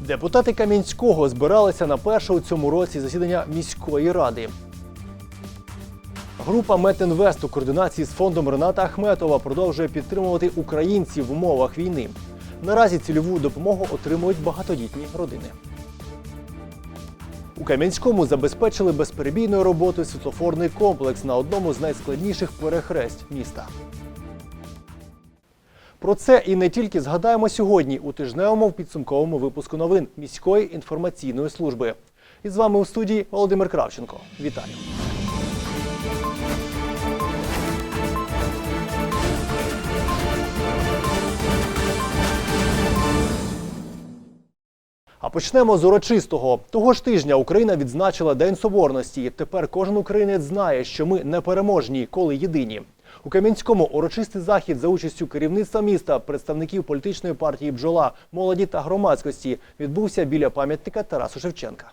Депутати Кам'янського збиралися на перше у цьому році засідання міської ради. Група Метінвест у координації з фондом Рената Ахметова продовжує підтримувати українців в умовах війни. Наразі цільову допомогу отримують багатодітні родини. У Кам'янському забезпечили безперебійною роботою світлофорний комплекс на одному з найскладніших перехресть міста. Про це і не тільки згадаємо сьогодні у тижневому підсумковому випуску новин міської інформаційної служби. І з вами у студії Володимир Кравченко. Вітаю! А почнемо з урочистого. Того ж тижня Україна відзначила День Соборності. Тепер кожен українець знає, що ми непереможні, коли єдині. У Кам'янському урочистий захід за участю керівництва міста, представників політичної партії Бджола, молоді та громадськості відбувся біля пам'ятника Тарасу Шевченка.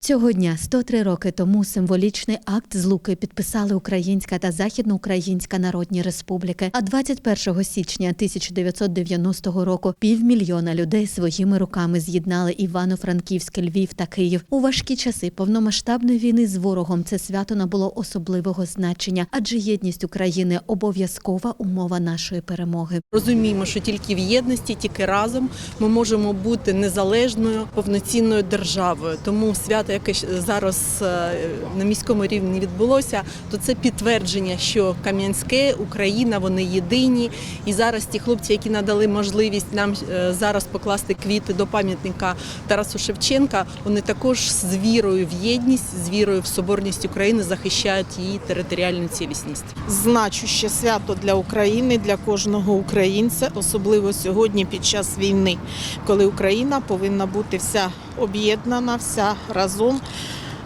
Цього дня 103 роки тому символічний акт злуки підписали Українська та Західноукраїнська Народні Республіки. А 21 січня 1990 року півмільйона людей своїми руками з'єднали Івано-Франківськ, Львів та Київ. У важкі часи повномасштабної війни з ворогом це свято набуло особливого значення, адже єдність України обов'язкова умова нашої перемоги. Розуміємо, що тільки в єдності, тільки разом ми можемо бути незалежною повноцінною державою. Тому свято, яке зараз е, на міському рівні відбулося, то це підтвердження, що Кам'янське, Україна, вони єдині. І зараз ті хлопці, які надали можливість нам е, зараз покласти квіти до пам'ятника Тарасу Шевченка, вони також з вірою в єдність, з вірою в соборність України захищають її територіальну цілісність. значуще свято для України, для кожного українця, особливо сьогодні під час війни, коли Україна повинна бути вся об'єднана, вся разом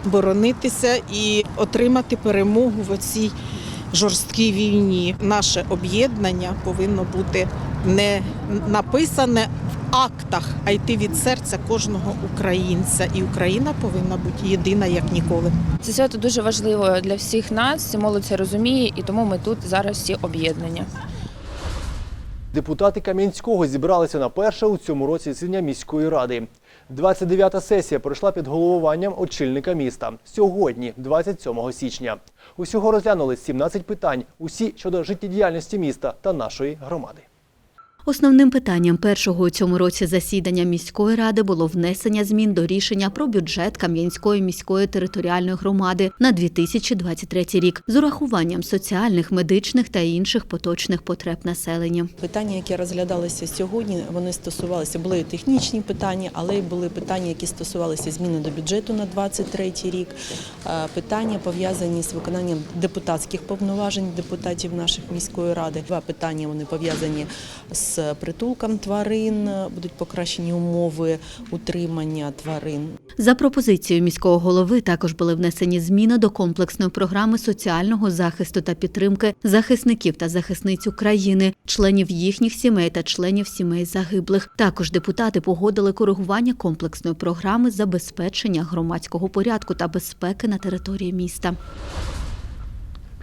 боронитися і отримати перемогу в цій жорсткій війні. Наше об'єднання повинно бути не написане в актах, а йти від серця кожного українця. І Україна повинна бути єдина як ніколи. Це свято дуже важливо для всіх нас. Молодь це розуміє, і тому ми тут зараз всі об'єднані. Депутати Кам'янського зібралися на перше у цьому році засідання міської ради. 29-та сесія пройшла під головуванням очільника міста. Сьогодні, 27 січня. Усього розглянули 17 питань, усі щодо життєдіяльності міста та нашої громади. Основним питанням першого у цьому році засідання міської ради було внесення змін до рішення про бюджет Кам'янської міської територіальної громади на 2023 рік з урахуванням соціальних, медичних та інших поточних потреб населення. Питання, які розглядалися сьогодні, вони стосувалися були технічні питання, але й були питання, які стосувалися зміни до бюджету на 2023 рік. Питання пов'язані з виконанням депутатських повноважень депутатів наших міської ради. Два питання вони пов'язані з притулком тварин, будуть покращені умови утримання тварин. За пропозицією міського голови також були внесені зміни до комплексної програми соціального захисту та підтримки захисників та захисниць України, членів їхніх сімей та членів сімей загиблих. Також депутати погодили коригування комплексної програми забезпечення громадського порядку та безпеки на території міста.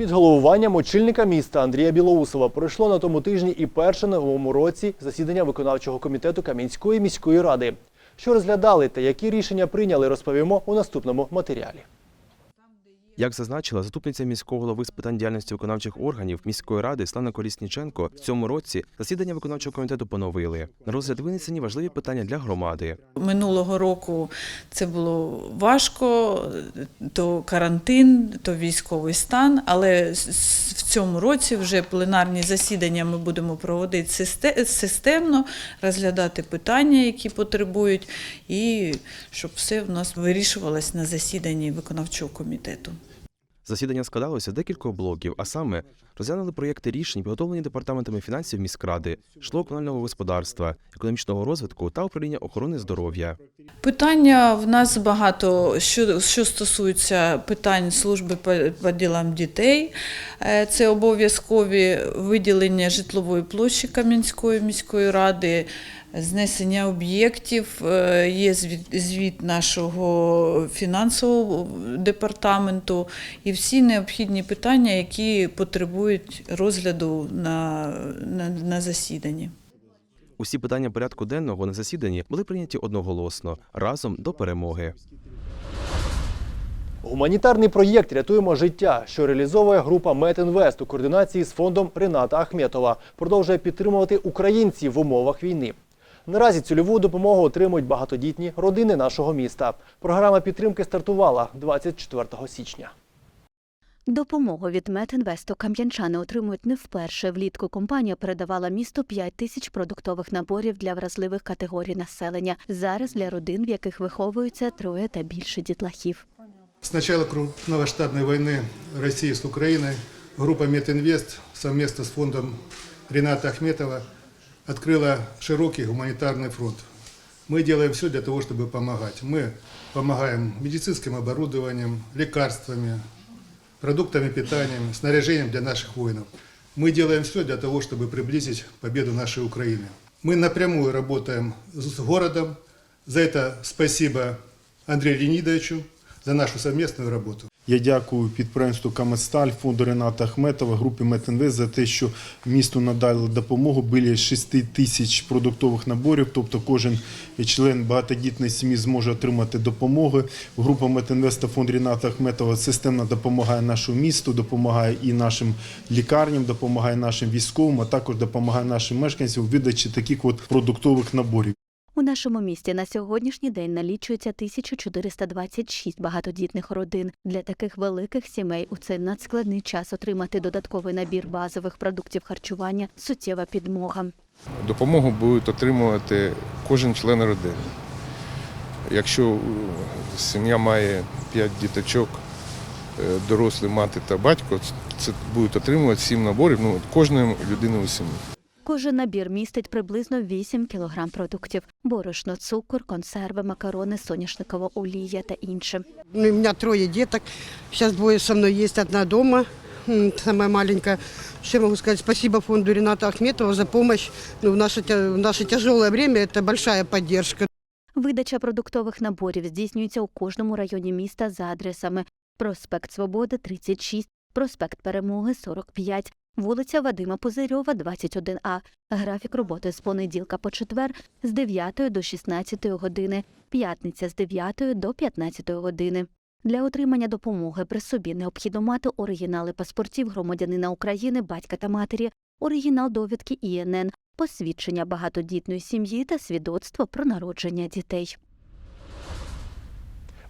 Під головуванням очільника міста Андрія Білоусова пройшло на тому тижні і перше на новому році засідання виконавчого комітету Кам'янської міської ради. Що розглядали та які рішення прийняли, розповімо у наступному матеріалі. Як зазначила заступниця міського голови з питань діяльності виконавчих органів міської ради Слана Колісніченко, в цьому році засідання виконавчого комітету поновили. На розгляд винесені важливі питання для громади. Минулого року це було важко, то карантин, то військовий стан, але в цьому році вже пленарні засідання ми будемо проводити системно, розглядати питання, які потребують, і щоб все в нас вирішувалось на засіданні виконавчого комітету. Засідання складалося з декількох блоків, а саме розглянули проєкти рішень, підготовлені департаментами фінансів міськради, житлово-комунального господарства, економічного розвитку та управління охорони здоров'я. Питання в нас багато, що, що стосується питань служби по, по ділам дітей. Е, Це обов'язкові виділення житлової площі Кам'янської міської ради, знесення об'єктів, е, є звіт, звіт нашого фінансового департаменту і всі необхідні питання, які потребують розгляду на, на, на засіданні. Усі питання порядку денного на засіданні були прийняті одноголосно разом до перемоги. Гуманітарний проєкт Рятуємо життя, що реалізовує група Метінвест у координації з фондом Рената Ахметова, продовжує підтримувати українців в умовах війни. Наразі цільову допомогу отримують багатодітні родини нашого міста. Програма підтримки стартувала 24 січня. Допомогу від Метінвесту кам'янчани отримують не вперше. Влітку компанія передавала місту 5 тисяч продуктових наборів для вразливих категорій населення. Зараз для родин, в яких виховуються троє та більше дітлахів. С начала крупномасштабной войны России с Украиной группа Метинвест совместно с фондом Рената Ахметова открыла широкий гуманитарный фронт. Мы делаем все для того, чтобы помогать. Мы помогаем медицинским оборудованием, лекарствами, продуктами питания, снаряжением для наших воинов. Мы делаем все для того, чтобы приблизить победу нашей Украины. Мы напрямую работаем с городом. За это спасибо Андрею Леонидовичу за нашу совместную работу. Я дякую підприємству Каместаль, фонду Рената Ахметова, групі Метинвест за те, що місту надали допомогу. Біля 6 тисяч продуктових наборів, тобто кожен член багатодітної сім'ї зможе отримати допомогу. Група Метинвест та фонд Рената Ахметова системно допомагає нашому місту, допомагає і нашим лікарням, допомагає нашим військовим, а також допомагає нашим мешканцям у видачі таких от продуктових наборів. У нашому місті на сьогоднішній день налічується 1426 багатодітних родин. Для таких великих сімей у цей надскладний час отримати додатковий набір базових продуктів харчування суттєва підмога. Допомогу будуть отримувати кожен член родини. Якщо е, сім'я має 5 діточок, е, дорослі мати та батько, це будуть отримувати 7 наборів ну, кожної людини у сім'ї. Кожен набір містить приблизно 8 кг продуктів: борошно, цукор, консерви, макарони, соняшникова олія та інше. Ну, У меня трое деток. Сейчас двое со мной есть, одна дома. М, Самая маленькая. Что я могу сказать? Спасибо фонду Рената Ахметова за помощь. Ну, в, наше, в наше тяжелое время это большая поддержка. Видача продуктових наборів здійснюється у кожному районі міста за адресами проспект Свободи 36, проспект Перемоги 45, вулиця Вадима Пузирьова 21А. Графік роботи з понеділка по четвер з 9 до 16 години, п'ятниця з 9 до 15 години. Для отримання допомоги при собі необхідно мати оригінали паспортів громадянина України, батька та матері, оригінал довідки ІНН, посвідчення багатодітної сім'ї та свідоцтво про народження дітей.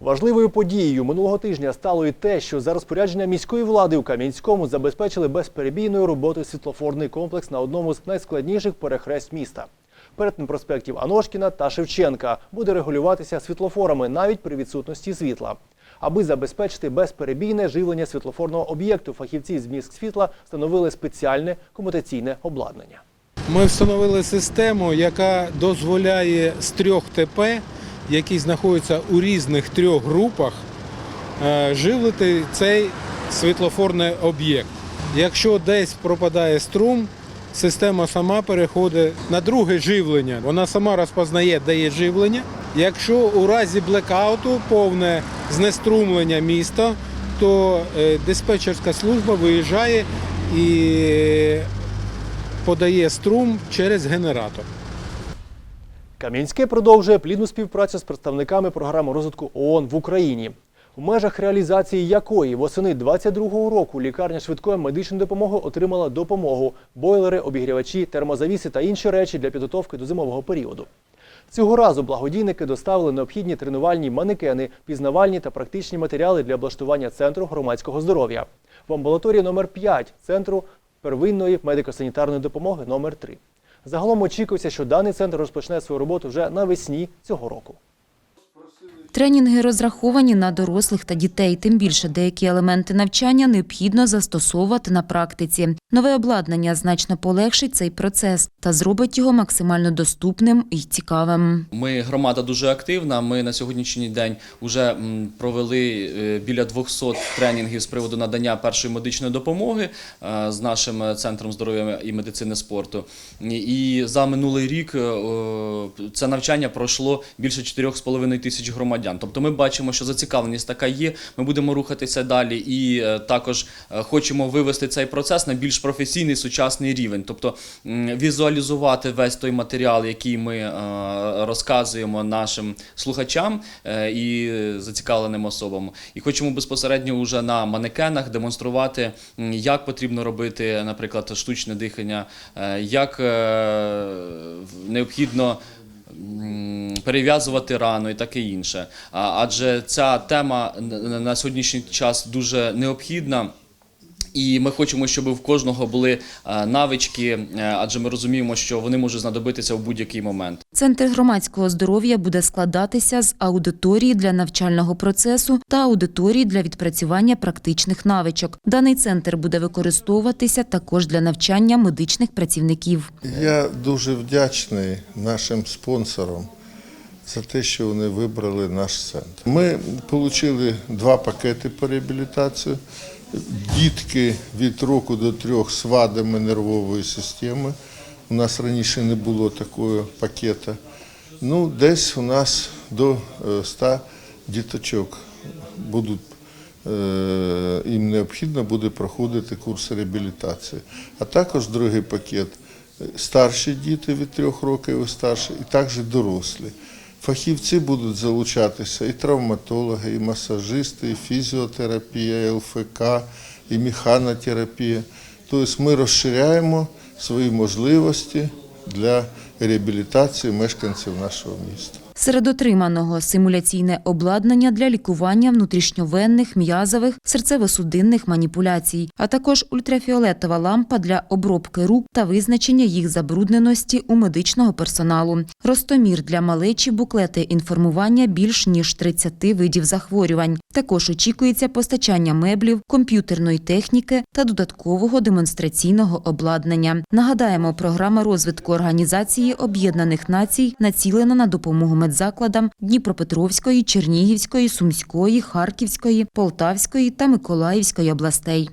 Важливою подією минулого тижня стало і те, що за розпорядження міської влади у Кам'янському забезпечили безперебійною роботою світлофорний комплекс на одному з найскладніших перехрест міста. Перетин проспектів Аношкіна та Шевченка буде регулюватися світлофорами навіть при відсутності світла. Аби забезпечити безперебійне живлення світлофорного об'єкту, фахівці з міськ світла встановили спеціальне комутаційне обладнання. Ми встановили систему, яка дозволяє з трьох ТП, які знаходяться у різних трьох групах, е, живлити цей світлофорний об'єкт. Якщо десь пропадає струм, система сама переходить на друге живлення. Вона сама розпознає, де є живлення. Якщо у разі блекауту повне знеструмлення міста, то е, диспетчерська служба виїжджає і подає струм через генератор. Кам'янське продовжує плідну співпрацю з представниками програми розвитку ООН в Україні. У межах реалізації якої восени 22-го року лікарня швидкої медичної допомоги отримала допомогу бойлери, обігрівачі, термозавіси та інші речі для підготовки до зимового періоду. Цього разу благодійники доставили необхідні тренувальні манекени, пізнавальні та практичні матеріали для облаштування центру громадського здоров'я в амбулаторії номер 5 центру первинної медико-санітарної допомоги номер 3 Загалом очікується, що даний центр розпочне свою роботу вже навесні цього року. Тренінги розраховані на дорослих та дітей, тим більше деякі елементи навчання необхідно застосовувати на практиці. Нове обладнання значно полегшить цей процес та зробить його максимально доступним і цікавим. Ми громада дуже активна. Ми на сьогоднішній день вже провели е, біля 200 тренінгів з приводу надання першої медичної допомоги е, з нашим центром здоров'я і медицини спорту. І за минулий рік е, це навчання пройшло більше 4,5 тисяч громадян громадян. Тобто ми бачимо, що зацікавленість така є. Ми будемо рухатися далі і е, також е, хочемо вивести цей процес на більш професійний сучасний рівень. Тобто візуалізувати весь той матеріал, який ми е, розказуємо нашим слухачам і зацікавленим особам. І хочемо безпосередньо вже на манекенах демонструвати, як потрібно робити, наприклад, штучне дихання, як необхідно. Перев'язувати рану і таке інше. Адже ця тема на сьогоднішній час дуже необхідна. І ми хочемо, щоб в кожного були е, навички, е, адже ми розуміємо, що вони можуть знадобитися в будь-який момент. Центр громадського здоров'я буде складатися з аудиторії для навчального процесу та аудиторії для відпрацювання практичних навичок. Даний центр буде використовуватися також для навчання медичних працівників. Я дуже вдячний нашим спонсорам за те, що вони вибрали наш центр. Ми отримали два пакети по реабілітації. Дітки від року до трьох з вадами нервової системи. У нас раніше не було такого пакета. Ну, десь у нас до е, 100 діточок будуть е, їм необхідно буде проходити курс реабілітації. А також другий пакет е, старші діти від трьох років і старші, і також дорослі. Фахівці будуть залучатися і травматологи, і масажисти, і фізіотерапія, і ЛФК, і механотерапія. Тобто ми розширяємо свої можливості для реабілітації мешканців нашого міста. Серед отриманого симуляційне обладнання для лікування внутрішньовенних, м'язових, серцево-судинних маніпуляцій, а також ультрафіолетова лампа для обробки рук та визначення їх забрудненості у медичного персоналу, ростомір для малечі, буклети інформування більш ніж 30 видів захворювань. Також очікується постачання меблів, комп'ютерної техніки та додаткового демонстраційного обладнання. Нагадаємо, програма розвитку Організації Об'єднаних Націй націлена на допомогу медзакладам Дніпропетровської, Чернігівської, Сумської, Харківської, Полтавської та Миколаївської областей.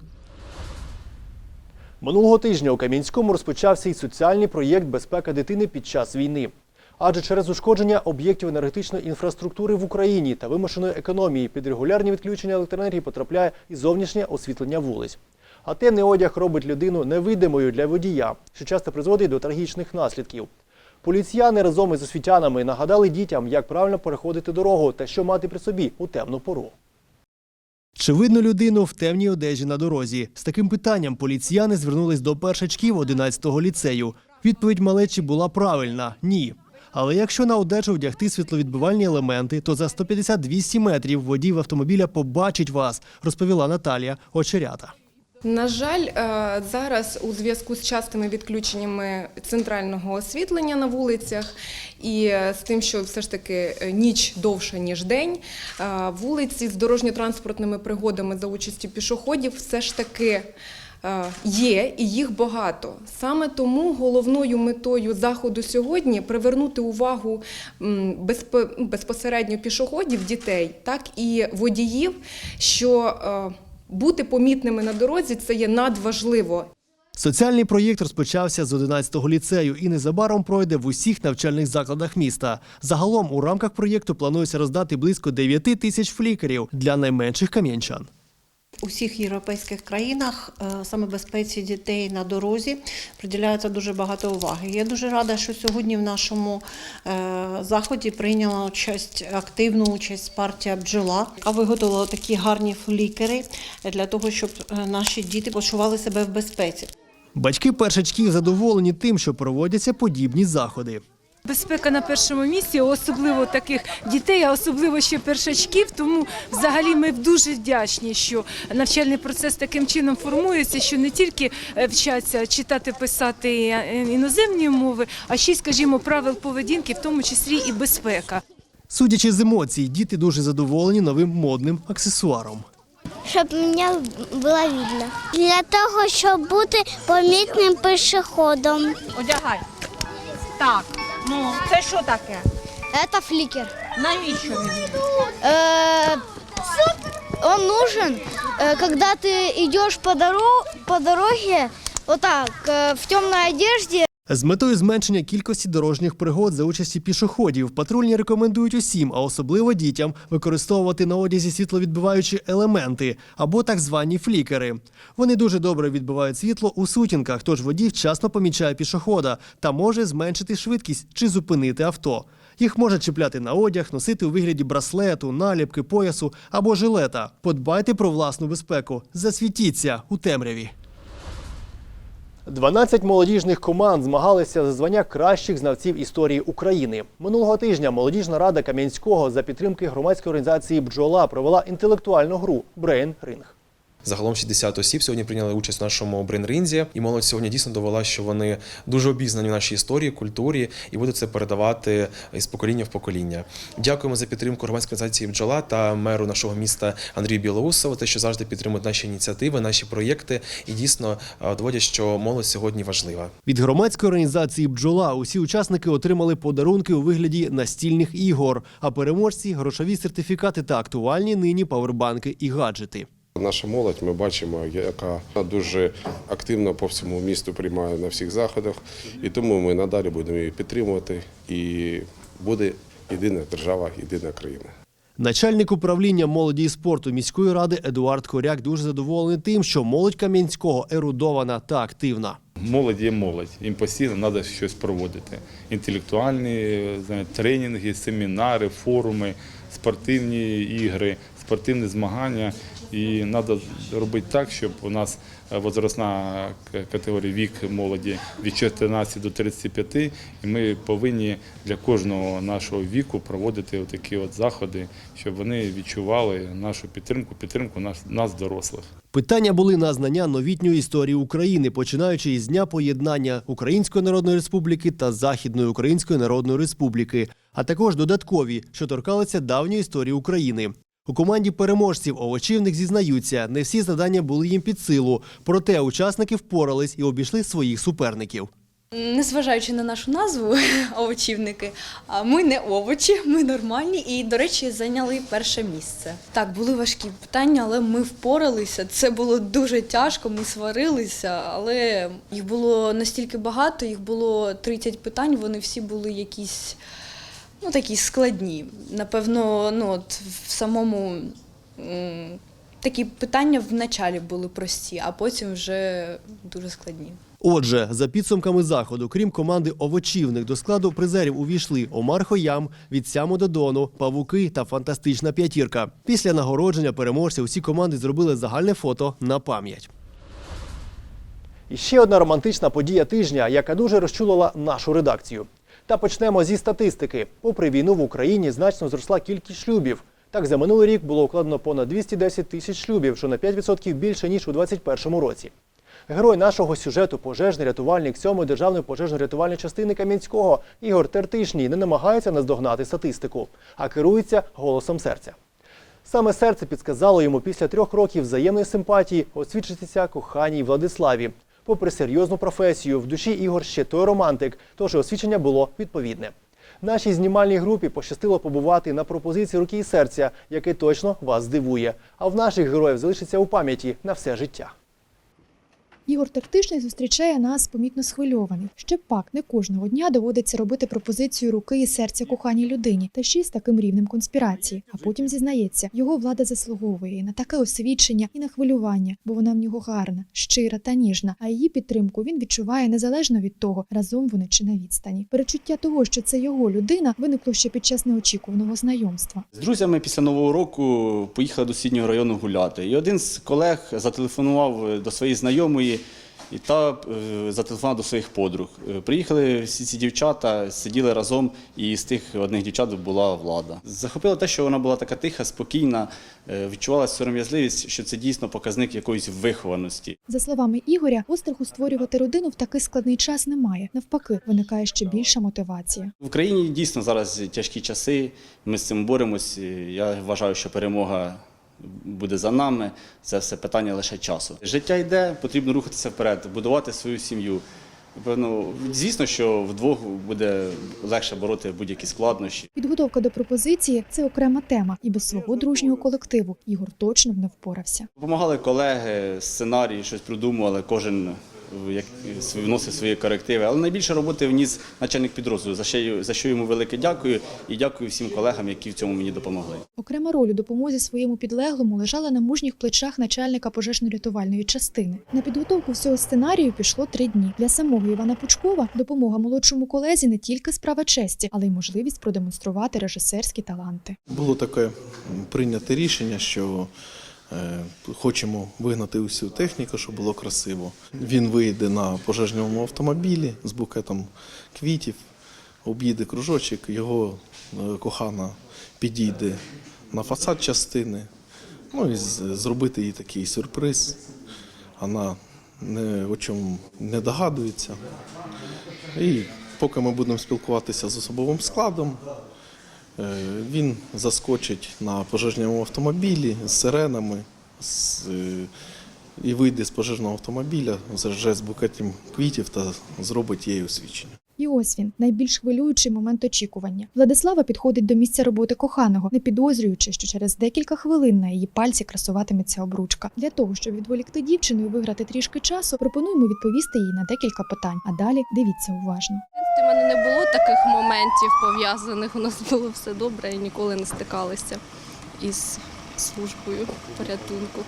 Минулого тижня у Кам'янському розпочався й соціальний проєкт Безпека дитини під час війни. Адже через ушкодження об'єктів енергетичної інфраструктури в Україні та вимушеної економії під регулярні відключення електроенергії потрапляє і зовнішнє освітлення вулиць. А темний одяг робить людину невидимою для водія, що часто призводить до трагічних наслідків. Поліціяни разом із освітянами нагадали дітям, як правильно переходити дорогу та що мати при собі у темну пору. Чи видно людину в темній одежі на дорозі? З таким питанням поліціяни звернулись до першачків 11-го ліцею. Відповідь малечі була правильна – ні. Але якщо на одежу вдягти світловідбивальні елементи, то за 150-200 метрів водій в автомобіля побачить вас, розповіла Наталія Очерята. На жаль, е, зараз у зв'язку з частими відключеннями центрального освітлення на вулицях і е, з тим, що все ж таки е, ніч довша ніж день, вулиці з дорожньо-транспортними пригодами за участю пішоходів все ж таки. Є і їх багато. Саме тому головною метою заходу сьогодні привернути увагу безпосередньо пішоходів, дітей, так і водіїв, що бути помітними на дорозі це є надважливо. Соціальний проєкт розпочався з 11-го ліцею і незабаром пройде в усіх навчальних закладах міста. Загалом у рамках проєкту планується роздати близько 9 тисяч флікерів для найменших кам'янчан. У всіх європейських країнах е, саме безпеці дітей на дорозі приділяється дуже багато уваги. Я дуже рада, що сьогодні в нашому е, заході прийняла участь активну участь партія бджола, яка виготовила такі гарні флікери для того, щоб е, наші діти почували себе в безпеці. Батьки першачків задоволені тим, що проводяться подібні заходи. Безпека на першому місці, особливо таких дітей, а особливо ще першачків. Тому взагалі ми дуже вдячні, що навчальний процес таким чином формується, що не тільки е, вчаться читати, писати е, іноземні мови, а ще й, скажімо, правил поведінки, в тому числі і безпека. Судячи з емоцій, діти дуже задоволені новим модним аксесуаром. щоб мене було видно. Для того, щоб бути помітним пішоходом. Одягай. Так, ну це що таке? Це флікер. Навіщо він? Э, он нужен, э, когда ты идешь по, доро- по дороге, вот так, э, в темной одежде, З метою зменшення кількості дорожніх пригод за участі пішоходів патрульні рекомендують усім, а особливо дітям, використовувати на одязі світловідбиваючі елементи або так звані флікери. Вони дуже добре відбивають світло у сутінках, тож водій вчасно помічає пішохода та може зменшити швидкість чи зупинити авто. Їх можна чіпляти на одяг, носити у вигляді браслету, наліпки, поясу або жилета. Подбайте про власну безпеку. Засвітіться у темряві. 12 молодіжних команд змагалися за звання кращих знавців історії України. Минулого тижня молодіжна рада Кам'янського за підтримки громадської організації Бджола провела інтелектуальну гру Брейн Ринг. Загалом 60 осіб сьогодні прийняли участь в нашому брейнринзі, і молодь сьогодні дійсно довела, що вони дуже обізнані в нашій історії, культурі і будуть це передавати із покоління в покоління. Дякуємо за підтримку громадської організації бджола та меру нашого міста Андрію Білоусова, те, що завжди підтримують наші ініціативи, наші проєкти, і дійсно е, доводять, що молодь сьогодні важлива. Від громадської організації Бджола усі учасники отримали подарунки у вигляді настільних ігор, а переможці грошові сертифікати та актуальні нині павербанки і гаджети. Наша молодь ми бачимо, яка дуже активно по всьому місту приймає на всіх заходах, і тому ми надалі будемо її підтримувати. І буде єдина держава, єдина країна. Начальник управління молоді і спорту міської ради Едуард Коряк дуже задоволений тим, що молодь Кам'янського ерудована та активна. Молодь є молодь, їм постійно треба щось проводити. Інтелектуальні знаєте, тренінги, семінари, форуми, спортивні ігри, спортивні змагання. І треба робити так, щоб у нас возрастна категорія вік молоді від 14 до 35, і ми повинні для кожного нашого віку проводити такі заходи, щоб вони відчували нашу підтримку, підтримку нас, нас дорослих. Питання були на знання новітньої історії України, починаючи із дня поєднання Української Народної Республіки та Західної Української Народної Республіки, а також додаткові, що торкалися давньої історії України. У команді переможців овочівник зізнаються, не всі завдання були їм під силу, проте учасники впорались і обійшли своїх суперників. Незважаючи на нашу назву овочівники, ми не овочі, ми нормальні і, до речі, зайняли перше місце. Так, були важкі питання, але ми впоралися. Це було дуже тяжко, ми сварилися, але їх було настільки багато, їх було 30 питань, вони всі були якісь ну, такі складні. Напевно, ну, от в самому такі питання в началі були прості, а потім вже дуже складні. Отже, за підсумками заходу, крім команди овочівник, до складу призерів увійшли Омар Хоям, від Сяму Павуки та фантастична п'ятірка. Після нагородження переможців усі команди зробили загальне фото на пам'ять. І ще одна романтична подія тижня, яка дуже розчулила нашу редакцію. Та почнемо зі статистики. Попри війну в Україні значно зросла кількість шлюбів. Так, за минулий рік було укладено понад 210 тисяч шлюбів, що на 5% більше ніж у 2021 році. Герой нашого сюжету, пожежний рятувальник 7-ї державної пожежно-рятувальної частини Кам'янського Ігор Тертишній не намагається наздогнати статистику, а керується голосом серця. Саме серце підсказало йому після трьох років взаємної симпатії освідчитися коханій Владиславі. Попри серйозну професію, в душі Ігор ще той романтик, тож освідчення було відповідне. Нашій знімальній групі пощастило побувати на пропозиції руки і серця, яке точно вас здивує. А в наших героїв залишиться у пам'яті на все життя. Ігор Тертишний зустрічає нас помітно схвильований. Ще пак не кожного дня доводиться робити пропозицію руки і серця коханій людині, та ще з таким рівнем конспірації. А потім зізнається, його влада заслуговує на таке освічення, і на хвилювання, бо вона в нього гарна, щира та ніжна. А її підтримку він відчуває незалежно від того, разом вони чи на відстані. Перечуття того, що це його людина, виникло ще під час неочікуваного знайомства. З друзями після нового року поїхали до сусіднього району гуляти. І один з колег зателефонував до своєї знайомої. І та е, зателефонував до своїх подруг. Е, Приїхали всі ці дівчата, сиділи разом, і з тих одних дівчат була влада. Захопило те, що вона була така тиха, спокійна, е, відчувалася сором'язливість, що це дійсно показник якоїсь вихованості. За словами Ігоря, остраху створювати родину в такий складний час немає. Навпаки, виникає ще більша мотивація. В Україні дійсно зараз тяжкі часи. Ми з цим боремось. Я вважаю, що перемога буде за нами. Це все питання лише часу. Життя йде, потрібно рухатися вперед, будувати свою сім'ю. Певно, звісно, що вдвох буде легше бороти будь-які складнощі. Підготовка до пропозиції це окрема тема, і без свого дружнього колективу Ігор точно б не впорався. Помагали колеги, сценарії, щось придумували, кожен як вносив свої корективи. Але найбільше роботи вніс начальник підрозділу, за що, за що йому велике дякую і дякую всім колегам, які в цьому мені допомогли. Окрема роль у допомозі своєму підлеглому лежала на мужніх плечах начальника пожежно-рятувальної частини. На підготовку всього сценарію пішло три дні. Для самого Івана Пучкова допомога молодшому колезі не тільки справа честі, але й можливість продемонструвати режисерські таланти. Було таке прийняте рішення, що хочемо вигнати усю техніку, щоб було красиво. Він вийде на пожежному автомобілі з букетом квітів, об'їде кружочок, його е, кохана підійде на фасад частини. Ну і зробити їй такий сюрприз. Вона не о чому не догадується. І поки ми будемо спілкуватися з особовим складом, Е, Він заскочить на пожежному автомобілі з сиренами з, е, і вийде з пожежного автомобіля вже з букетом квітів та зробить її освічення. І ось він найбільш хвилюючий момент очікування. Владислава підходить до місця роботи коханого, не підозрюючи, що через декілька хвилин на її пальці красуватиметься обручка. Для того щоб відволікти дівчину і виграти трішки часу, пропонуємо відповісти їй на декілька питань. А далі дивіться уважно. У мене не було таких моментів пов'язаних. У нас було все добре і ніколи не стикалися із службою порятунку.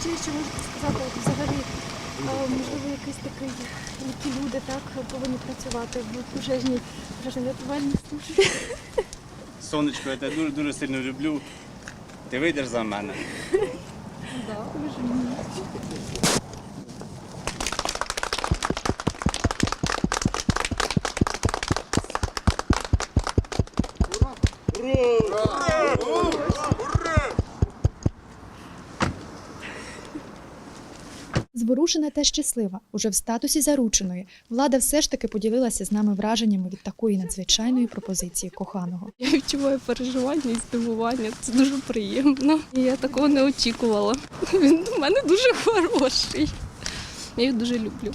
Ще що можете сказати, взагалі, можливо, якийсь такий, які люди так повинні працювати в пожежній пожежно-рятувальній службі. Сонечко, я тебе дуже дуже сильно люблю. Ти вийдеш за мене. Зворушена та щаслива, уже в статусі зарученої, влада все ж таки поділилася з нами враженнями від такої надзвичайної пропозиції коханого. Я відчуваю переживання і здивування. Це дуже приємно. Я такого не очікувала. Він у мене дуже хороший. Я його дуже люблю.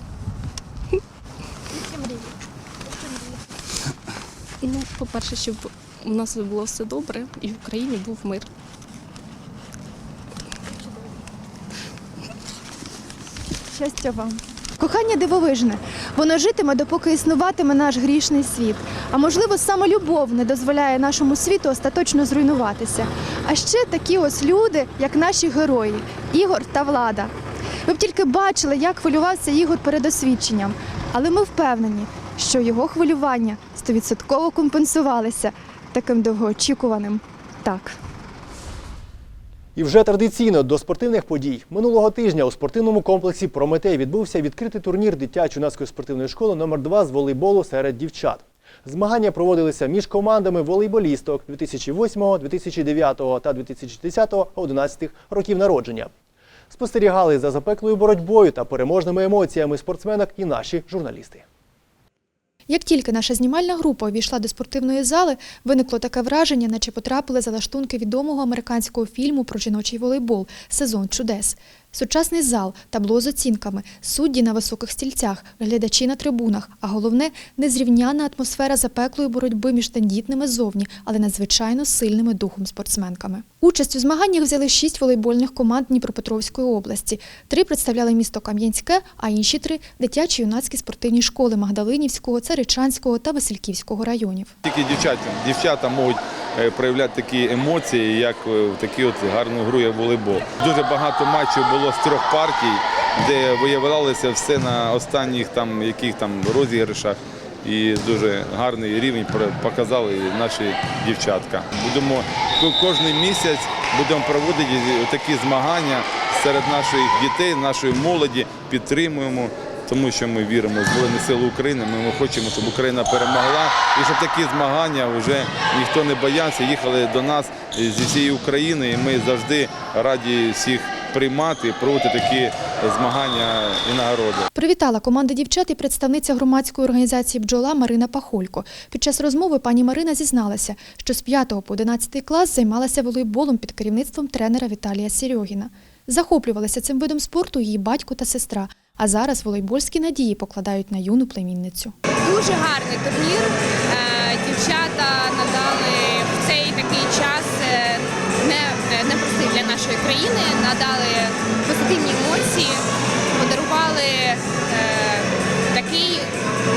Ну, по-перше, щоб у нас було все добре і в Україні був мир. Щастя вам. Кохання дивовижне. Воно житиме, допоки існуватиме наш грішний світ. А можливо, саме любов не дозволяє нашому світу остаточно зруйнуватися. А ще такі ось люди, як наші герої Ігор та Влада. Ви б тільки бачили, як хвилювався Ігор перед освідченням. Але ми впевнені, що його хвилювання стовідсотково компенсувалися таким довгоочікуваним так. І вже традиційно до спортивних подій минулого тижня у спортивному комплексі Прометей відбувся відкритий турнір дитячо-юнацької спортивної школи номер 2 з волейболу серед дівчат. Змагання проводилися між командами волейболісток 2008, 2009 та 2010-2011 років народження. Спостерігали за запеклою боротьбою та переможними емоціями спортсменок і наші журналісти. Як тільки наша знімальна група увійшла до спортивної зали, виникло таке враження, наче потрапили за лаштунки відомого американського фільму про жіночий волейбол Сезон чудес. Сучасний зал, табло з оцінками, судді на високих стільцях, глядачі на трибунах, а головне незрівняна атмосфера запеклої боротьби між тендітними зовні, але надзвичайно сильними духом спортсменками. Участь у змаганнях взяли шість волейбольних команд Дніпропетровської області. Три представляли місто Кам'янське, а інші три дитячі юнацькі спортивні школи Магдалинівського, Царичанського та Васильківського районів. Тільки дівчата, дівчата можуть е, проявляти такі емоції, як е, в такі от гарну гру, як волейбол. Дуже багато матчів було з трьох партій, де виявлялося все на останніх там яких там розіграшах. І дуже гарний рівень показали наші дівчатка. Будемо кожен місяць будемо проводити такі змагання серед наших дітей, нашої молоді, підтримуємо тому що ми віримо в Збройні Сили України. Ми хочемо, щоб Україна перемогла і щоб такі змагання вже ніхто не боявся, їхали до нас зі всієї України, і ми завжди раді всіх приймати, проводити такі змагання і нагороди. Привітала команда дівчат і представниця громадської організації Бджола Марина Пахолько. Під час розмови пані Марина зізналася, що з 5 по 11 клас займалася волейболом під керівництвом тренера Віталія Серьогіна. Захоплювалися цим видом спорту її батько та сестра. А зараз волейбольські надії покладають на юну племінницю. Дуже гарний турнір. Е, Дівчата надали в цей такий час е, не, непростий для нашої країни, надали позитивні емоції, подарували е,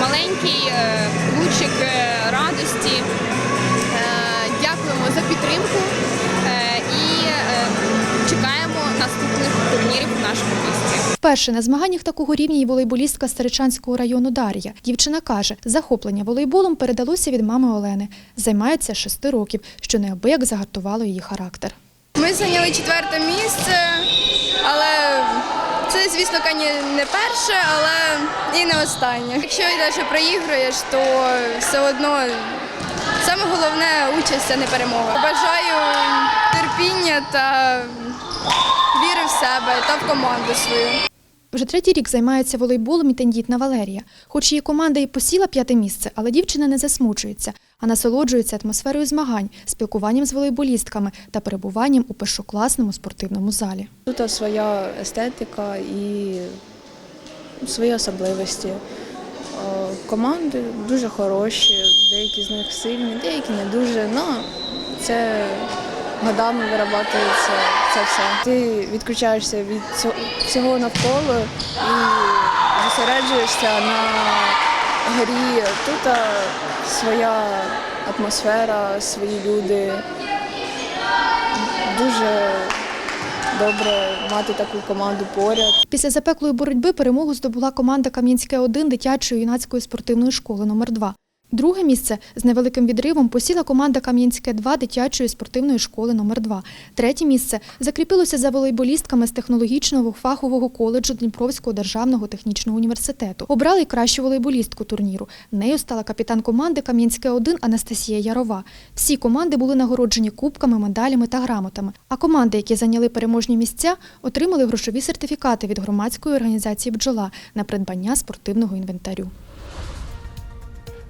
маленький е, лучик е, радості. Дякуємо за підтримку і чекаємо наступних турнірів в нашому місті. Вперше на змаганнях такого рівня і волейболістка Старичанського району Дар'я. Дівчина каже, захоплення волейболом передалося від мами Олени. Займається шести років, що неабияк загартувало її характер. Ми зайняли четверте місце, але це, звісно, не перше, але і не останнє. Якщо йде, що проігруєш, то все одно саме головне участь а не перемога. Бажаю терпіння та віри в себе та в команду свою. Вже третій рік займається волейболом і тендітна Валерія. Хоч її команда і посіла п'яте місце, але дівчина не засмучується, а насолоджується атмосферою змагань, спілкуванням з волейболістками та перебуванням у першокласному спортивному залі. Тут своя естетика і свої особливості. Е, Команди дуже хороші, деякі з них сильні, деякі не дуже. Ну, це годами вирабатується це все. Ти відключаєшся від всього навколо і зосереджуєшся на грі. Тут своя атмосфера, свої люди. Дуже добре мати таку команду поряд. Після запеклої боротьби перемогу здобула команда Кам'янське 1 дитячої юнацької спортивної школи номер 2 Друге місце з невеликим відривом посіла команда Кам'янське 2 дитячої спортивної школи номер 2 Третє місце закріпилося за волейболістками з технологічного фахового коледжу Дніпровського державного технічного університету. Обрали й кращу волейболістку турніру. Нею стала капітан команди Кам'янське 1 Анастасія Ярова. Всі команди були нагороджені кубками, медалями та грамотами. А команди, які зайняли переможні місця, отримали грошові сертифікати від громадської організації Бджола на придбання спортивного інвентарю.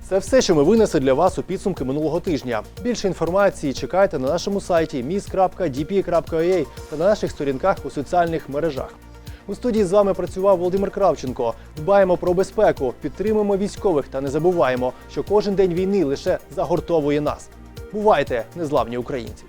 Це все, що ми винесли для вас у підсумки минулого тижня. Більше інформації чекайте на нашому сайті mis.dp.ua та на наших сторінках у соціальних мережах. У студії з вами працював Володимир Кравченко. Дбаємо про безпеку, підтримуємо військових та не забуваємо, що кожен день війни лише загортовує нас. Бувайте, незламні українці!